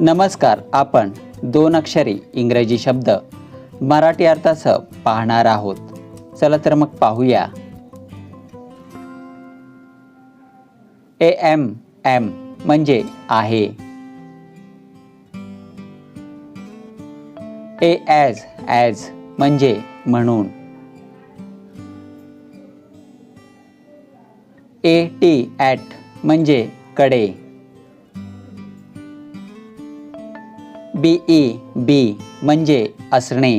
नमस्कार आपण दोन अक्षरी इंग्रजी शब्द मराठी अर्थासह पाहणार आहोत. चला तर मग पाहूया. ए एम एम म्हणजे आहे. ए ॲज ॲज म्हणजे म्हणून. ए टी ॲट म्हणजे कडे. बी ई बी म्हणजे असणे.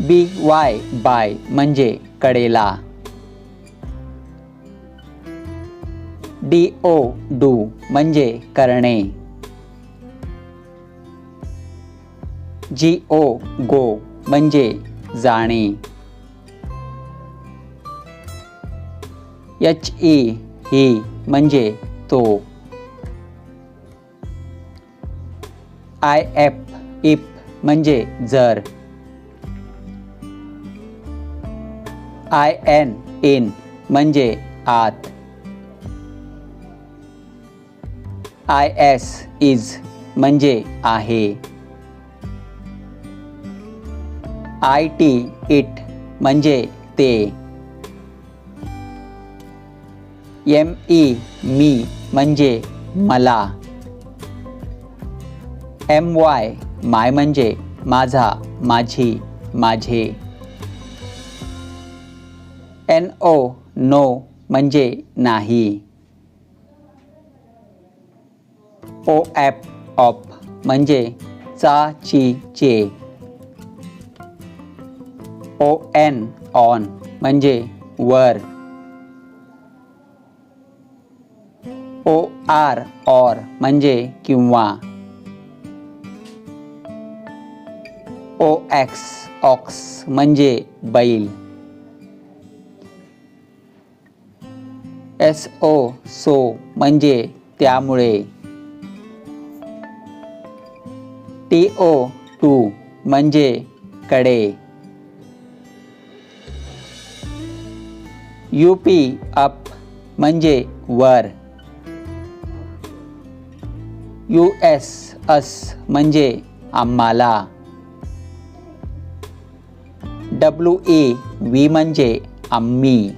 बी वाय बाय म्हणजे कडेला. डी ओ डू म्हणजे करणे. जी ओ गो म्हणजे जाणे. एच ई ही म्हणजे तो. आय एफ़ इफ़ म्हणजे जर. आय एन इन म्हणजे आत. आय एस इज़ म्हणजे आहे. आय टी इट म्हणजे ते. एम ई मी, म्हणजे मला. एम वाय माय म्हणजे माझा, माझी, माझे. एन ओ नो म्हणजे नाही. ओ ॲप ऑप म्हणजे चा, ची, चे. ओ एन ऑन म्हणजे वर. ओ आर ऑर म्हणजे किंवा. ओ एक्स ऑक्स म्हणजे बैल। एस ओ सो म्हणजे त्यामुळे। टी ओ टू म्हणजे कडे। यू पी अप म्हणजे वर। यू एस अस म्हणजे आम्हाला। डब्ल्यू ए वी म्हणजे आम्ही